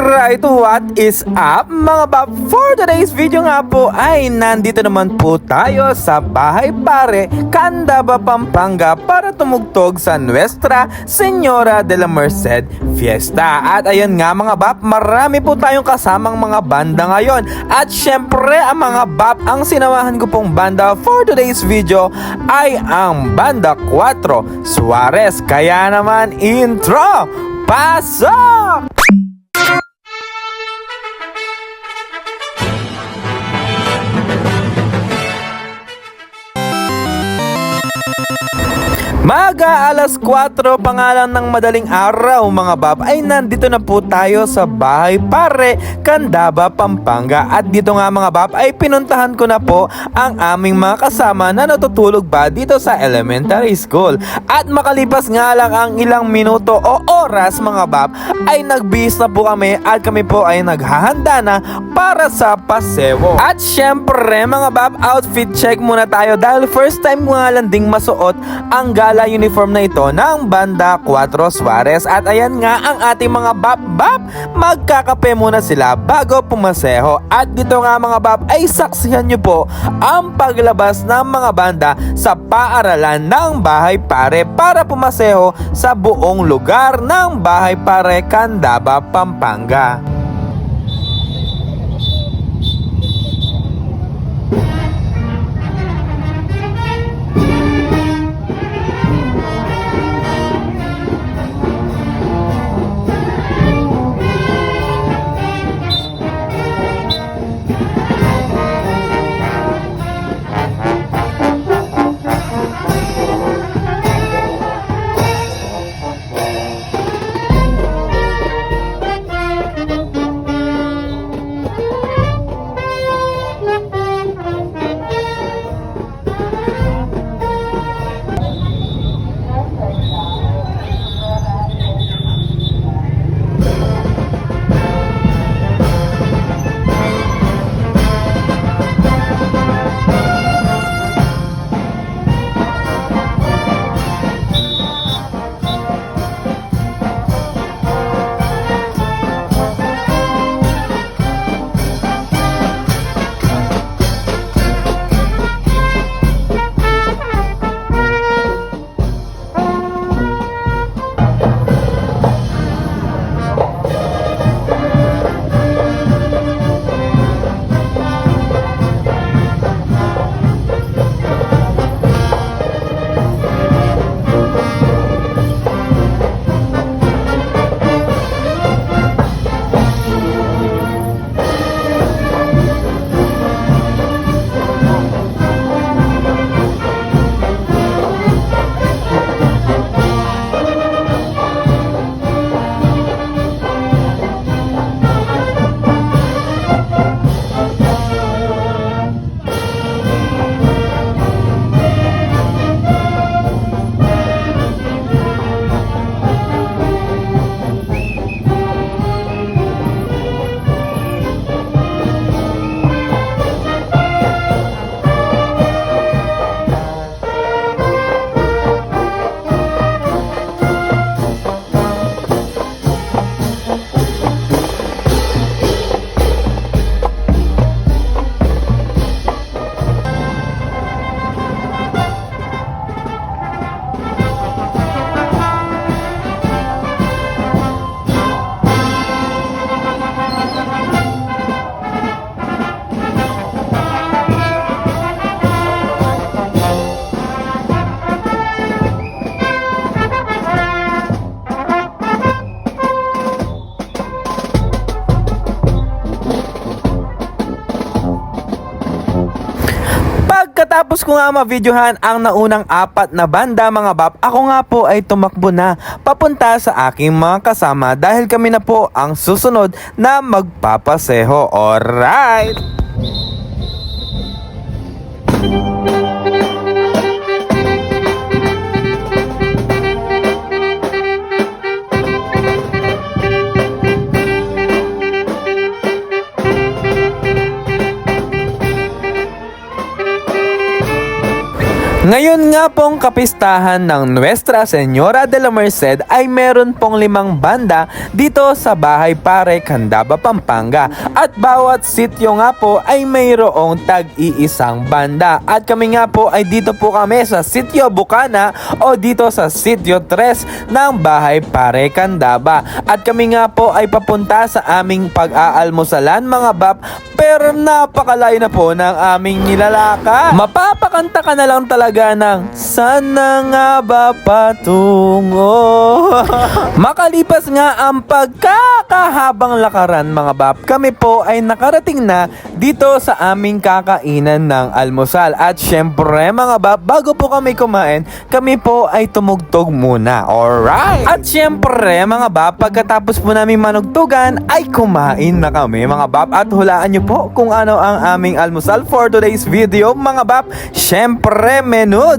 Alright, what is up mga bab? For today's video nga po ay nandito naman po tayo sa Bahay Pare, Candaba, Pampanga para tumugtog sa Nuestra Señora de la Merced Fiesta. At ayan nga mga bab, marami po tayong kasamang mga banda ngayon. At syempre ang mga bab, ang sinamahan ko pong banda for today's video ay ang Banda 4 Suarez. Kaya naman intro! Pasok! Maga alas 4 pangalan ng madaling araw mga bab ay nandito na po tayo sa bahay pare Candaba, Pampanga. At dito nga mga bab ay pinuntahan ko na po ang aming mga kasama na natutulog ba dito sa elementary school. At makalipas nga lang ang ilang minuto o oras mga bab ay nagbihis na po kami at kami po ay naghahanda na para sa pasewo. At syempre mga bab outfit check muna tayo dahil first time nga lang ding masuot ang gala uniform na ito ng banda 4 Suarez. At ayan nga ang ating mga bab-bab magkakape muna sila bago pumaseho. At dito nga mga bab ay saksihan nyo po ang paglabas ng mga banda sa paaralan ng Bahay Pare para pumaseho sa buong lugar ng Bahay Pare Candaba, Pampanga. Pagkatapos ko nga ma-videohan ang naunang apat na banda mga bab, ako nga po ay tumakbo na papunta sa aking mga kasama dahil kami na po ang susunod na magpapaseho. Alright! Ngayon nga pong kapistahan ng Nuestra Señora de la Merced ay meron pong limang banda dito sa Bahay Pare, Candaba, Pampanga. At bawat sityo nga po ay mayroong tag-iisang banda. At kami nga po ay dito po kami sa sityo Bukana o dito sa sityo 3 ng Bahay Pare, Candaba. At kami nga po ay papunta sa aming pag-aalmusalan mga bab pero napakalayo na po ng aming nilalaka. Mapapakanta ka na lang talaga ng Sana nga ba patungo? Makalipas nga ang pagkakahabang lakaran mga bab, kami po ay nakarating na dito sa aming kakainan ng almusal. At syempre mga bab, bago po kami kumain, kami po ay tumugtog muna. Alright! At syempre mga bab, pagkatapos po namin manugtugan, ay kumain na kami mga bab. At hulaan nyo po kung ano ang aming almusal for today's video mga bab. Syempre,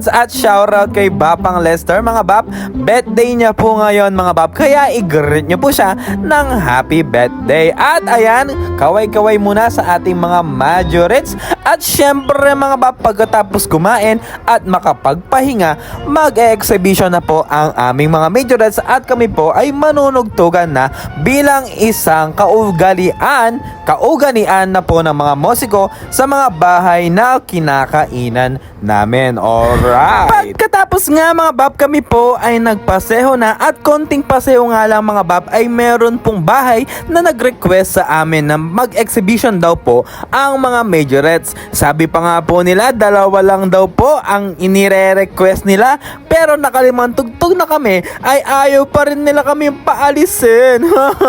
menuds at shoutout kay Bapang Lester mga bab. Birthday niya po ngayon mga bab. Kaya i-greet nyo po siya ng happy birthday. At ayan, kaway-kaway muna sa ating mga majorettes. At syempre mga bab, pagkatapos kumain at makapagpahinga, mag-exhibition na po ang aming mga majorettes at kami po ay manunugtugan na bilang isang kaugalian, kauganian na po ng mga musiko sa mga bahay na kinakainan namin. Alright! Pagkatapos nga mga bab, kami po ay nagpaseho na at konting paseho nga lang mga bab ay meron pong bahay na nag-request sa amin na mag-exhibition daw po ang mga majorettes. Sabi pa nga po nila, dalawa lang daw po ang inire-request nila pero nakalimang tugtog na kami ay ayaw pa rin nila kami paalisin.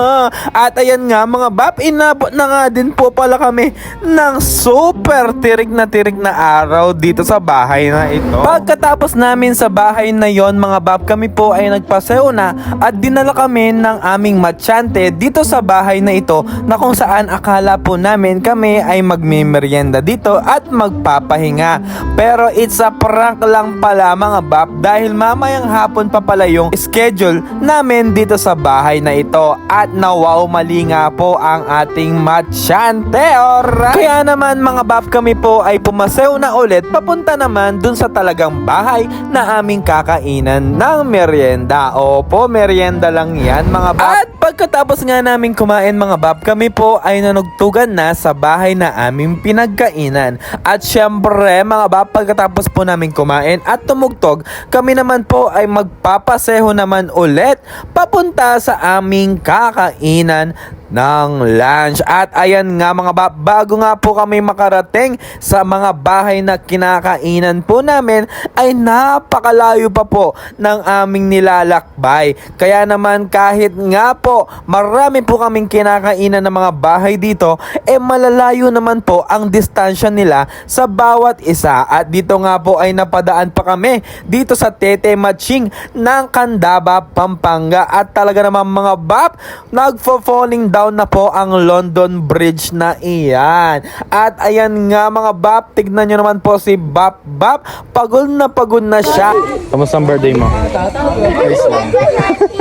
at ayan nga mga bab, inabot na nga din po pala kami ng super tirik na tirik na araw dito sa bahay na ito. Pagkatapos namin sa bahay na yon mga bab, kami po ay nagpaseo na at dinala kami ng aming matsyante dito sa bahay na ito na kung saan akala po namin kami ay magmimerienda dito at magpapahinga. Pero it's a prank lang pala mga bab dahil mamayang hapon pa pala yung schedule namin dito sa bahay na ito at nawaw mali nga po ang ating matsyante. Alright! Kaya naman mga bab kami po ay pumasew na ulit papunta naman dun sa talagang bahay na aming kakainan ng merienda. Opo, merienda lang yan mga bab. At pagkatapos nga namin kumain mga bab, kami po ay nanugtugan na sa bahay na aming pinagkainan. At syempre mga bab, pagkatapos po namin kumain at tumugtog, kami naman po ay magpapaseho naman ulit papunta sa aming kakainan ng lunch. At ayan nga mga bab, bago nga po kami makarating sa mga bahay na kinakainan po namin, ay napakalayo pa po ng aming nilalakbay. Kaya naman kahit nga po marami po kaming kinakainan ng mga bahay dito, eh malalayo naman po ang distansya nila sa bawat isa. At dito nga po ay napadaan pa kami dito sa Tete Maching ng Candaba, Pampanga. At talaga naman mga bab, nagfo-falling down na po ang London Bridge na iyan. At ayan nga mga bab, tignan nyo naman po si Bap Bap. Pagod na pagod na siya. Kamusta ang birthday mo? Ayos lang.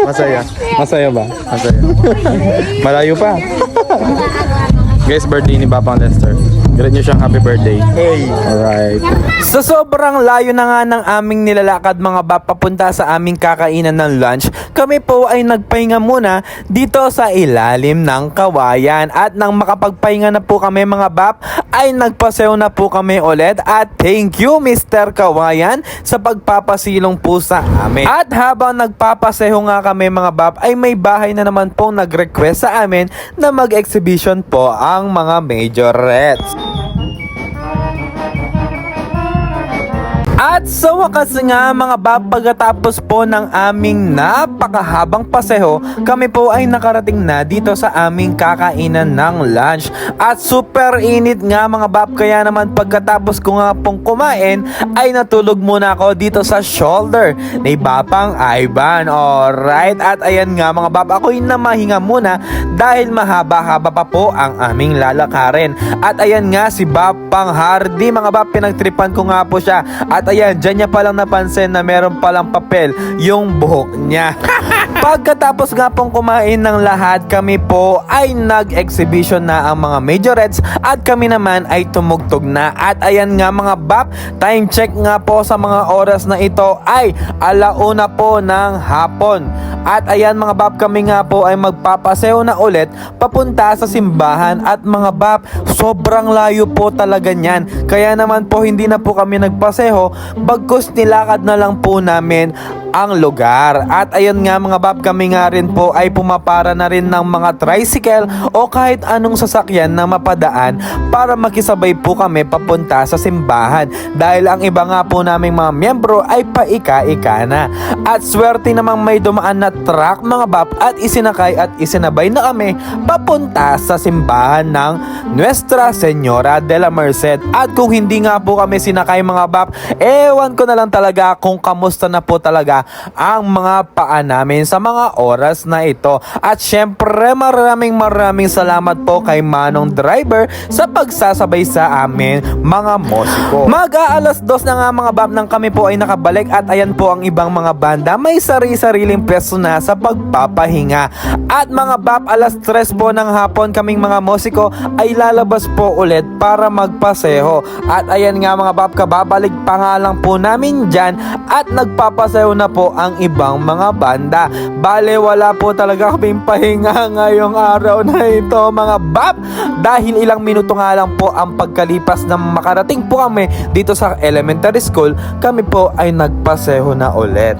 Masaya. Masaya ba? Masaya. Malayo pa. Guys, birthday ni Papang Lester. Greet nyo siyang happy birthday. Hey! Alright. Sa sobrang layo na nga ng aming nilalakad mga bab papunta sa aming kakainan ng lunch, kami po ay nagpahinga muna dito sa ilalim ng kawayan. At nang makapagpahinga na po kami mga bab, ay nagpasew na po kami ulit. At thank you Mr. Kawayan sa pagpapasilong po sa amin. At habang nagpapaseho nga kami mga bab, ay may bahay na naman pong nag-request sa amin na mag-exhibition po ang mga majorettes. ¡Ah! At sa wakas nga mga bab, pagkatapos po ng aming napakahabang paseho, kami po ay nakarating na dito sa aming kakainan ng lunch. At super init nga mga bab, kaya naman pagkatapos ko nga pong kumain, ay natulog muna ako dito sa shoulder ni Bapang Ivan. Alright, at ayan nga mga bab, ako'y namahinga muna dahil mahaba-haba pa po ang aming lalakarin. At ayan nga si Bapang Hardy, mga bab, pinagtripan ko nga po siya. At ayan, dyan niya palang napansin na meron palang papel yung buhok niya. Pagkatapos nga pong kumain ng lahat, kami po ay nag-exhibition na ang mga majorettes at kami naman ay tumugtog na. At ayan nga mga bap, time check nga po sa mga oras na ito ay alauna po ng hapon. At ayan mga bap, kami nga po ay magpapaseho na ulit papunta sa simbahan at mga bap, sobrang layo po talaga niyan. Kaya naman po hindi na po kami nagpaseho, bagkus nilakad na lang po namin ang lugar. At ayun nga mga bab, kami nga rin po ay pumapara na rin ng mga tricycle o kahit anong sasakyan na mapadaan para makisabay po kami papunta sa simbahan. Dahil ang iba nga po naming mga miyembro ay paika-ika na. At swerte namang may dumaan na truck mga bab at isinakay at isinabay na kami papunta sa simbahan ng Nuestra Señora de la Merced. At kung hindi nga po kami sinakay mga bab, ewan ko na lang talaga kung kamusta na po talaga ang mga paa namin sa mga oras na ito. At syempre maraming maraming salamat po kay Manong Driver sa pagsasabay sa amin mga musiko. Mag-aalas dos na nga mga bab nang kami po ay nakabalik at ayan po ang ibang mga banda may sari-sariling pwesto na sa pagpapahinga. At mga bab alas tres po ng hapon kaming mga musiko ay lalabas po ulit para magpaseho. At ayan nga mga bab kababalik pa nga lang po namin dyan at nagpapaseho na po ang ibang mga banda. Bale wala po talaga kaming pahinga ngayong araw na ito mga bab dahil ilang minuto nga lang po ang pagkalipas na makarating po kami dito sa elementary school kami po ay nagpaseho na ulit.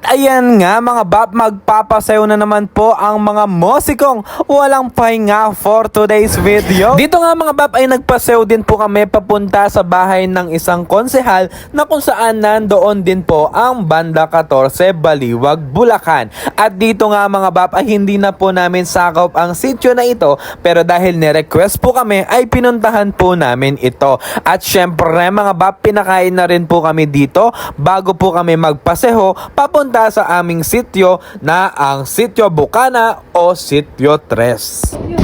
At ayan nga mga bab, magpapasayo na naman po ang mga musikong walang pahinga for today's video. Dito nga mga bab ay nagpasayo din po kami papunta sa bahay ng isang konsehal na kung saan nandoon din po ang Banda 14 Baliwag, Bulacan. At dito nga mga bab ay hindi na po namin sakop ang sityo na ito pero dahil ni-request po kami ay pinuntahan po namin ito. At syempre mga bab, pinakain na rin po kami dito bago po kami magpaseho papunta sa aming sityo na ang Sityo Bukana o Sityo 3.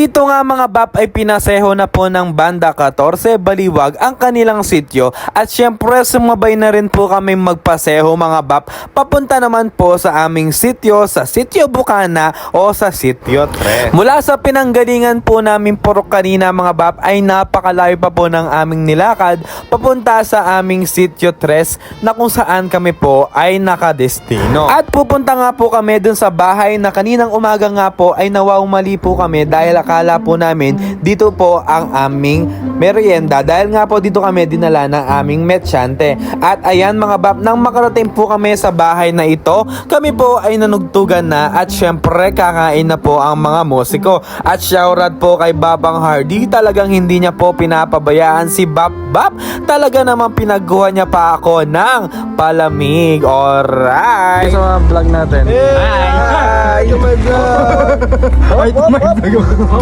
Dito nga mga bap ay pinaseho na po ng Banda 14 Baliwag ang kanilang sityo at syempre sumabay na rin po kami magpaseho mga bap papunta naman po sa aming sityo sa Sityo Bukana o sa Sityo 3. Mula sa pinanggalingan po namin puro kanina mga bap ay napakalayo pa po ng aming nilakad papunta sa aming Sityo 3 na kung saan kami po ay nakadestino. At pupunta nga po kami dun sa bahay na kaninang umaga nga po ay nawawmali po kami dahil akala po namin dito po ang aming merienda dahil nga po dito kami dinala ng aming metsyante. At ayan mga bab, nang makarating po kami sa bahay na ito, kami po ay nanugtugan na at syempre kakain na po ang mga musiko. At shoutout po kay Babang Hardy, talagang hindi niya po pinapabayaan si Bab Bab. Talaga naman pinagkuha niya pa ako ng palamig. Alright! Sa mga vlog natin. Hi! Oh my God! Ay, tumagdag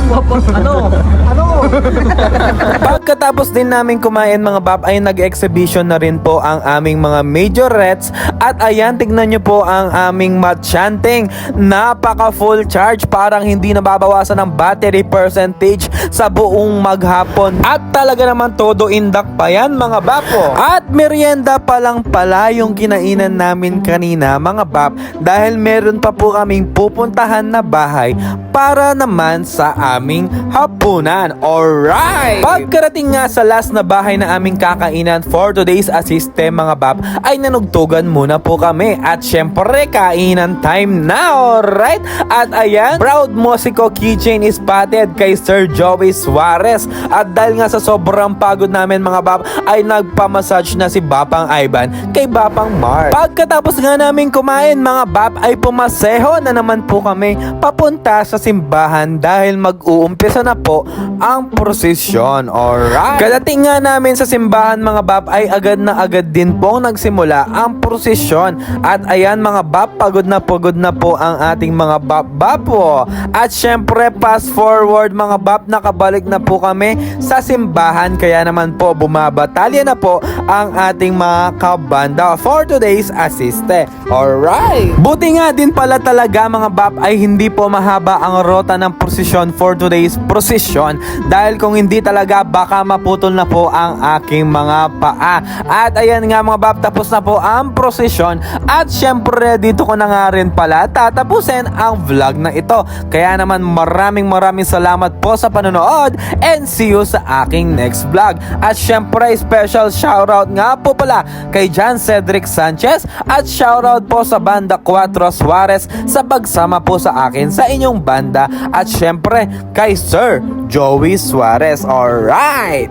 ako. Ano? Ano? Pagkatapos din namin kumain mga bab ay nag-exhibition na rin po ang aming mga majorettes at ayan tignan nyo po ang aming matchanting. Napaka full charge parang hindi nababawasan ng battery percentage sa buong maghapon. At talaga naman todo indak pa yan mga bapo. At merienda pa lang pala yung kinainan namin kanina mga bab dahil meron pa po kaming pupuntahan na bahay para naman sa aming hapunan. Alright! Pagkarating nga sa last na bahay na aming kakainan for today's assiste mga bab ay nanugtugan muna po kami at syempre kainan time na. Alright? At ayan, proud Mosico keychain is spotted kay Sir Joey Suarez at dahil nga sa sobrang pagod namin mga bab ay nagpamassage na si Bapang Ivan kay Bapang Mark. Pagkatapos nga namin kumain mga bab ay pumaseho na naman po kami papunta sa simbahan dahil mag-uumpisa na po ang prosesyon. Alright. Kadating nga namin sa simbahan mga bab ay agad na agad din pong nagsimula ang prosesyon. At ayan mga bab, pagod na pagod na po ang ating mga bab bapo. At syempre fast forward mga bab, nakabalik na po kami sa simbahan. Kaya naman po bumabatalya na po ang ating mga kabanda for today's assiste. Alright. Buti nga din pala talaga mga bab ay hindi po mahaba ang rota ng prosesyon for today's prosesyon dahil kung hindi talaga baka maputol na po ang aking mga paa. At ayan nga mga bab, tapos na po ang prosesyon at syempre dito ko na nga rin pala tatapusin ang vlog na ito. Kaya naman maraming maraming salamat po sa panonood and see you sa aking next vlog. At syempre special shoutout nga po pala kay John Cedric Sanchez at shoutout po sa banda Cuatro Suarez sa pagsama po sa akin sa inyong banda at syempre kay Sir Joey Suarez. Alright!